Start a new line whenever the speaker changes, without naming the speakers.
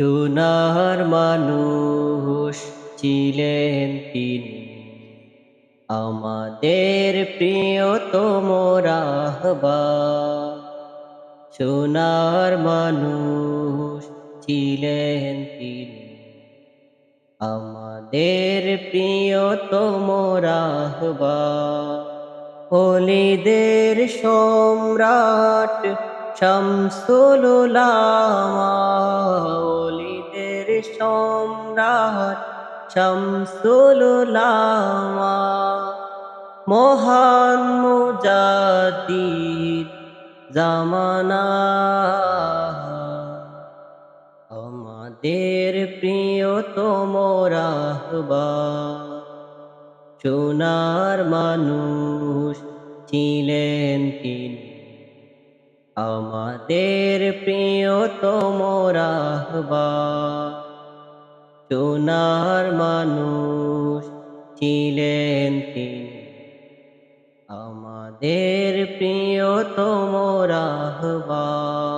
সোনার মানুষ ছিলেন তিনি। আমাদের প্রিয়তম রাহবা সোনার মানুষ ছিলেন তিনি। আমাদের প্রিয়তম রাহবা অলিদের সম্রাট শামসুলামা অলিদের সম্রাট শামসুলামা মহান মুজাদ্দিদ জামানা। আমাদের প্রিয়তম রাহবা সোনার মানুষ ছিলেন তিনি। আমাদের প্রিয়তম রাহবা সোনার মানুষ ছিলেন তিনি। আমাদের প্রিয়তম রাহবা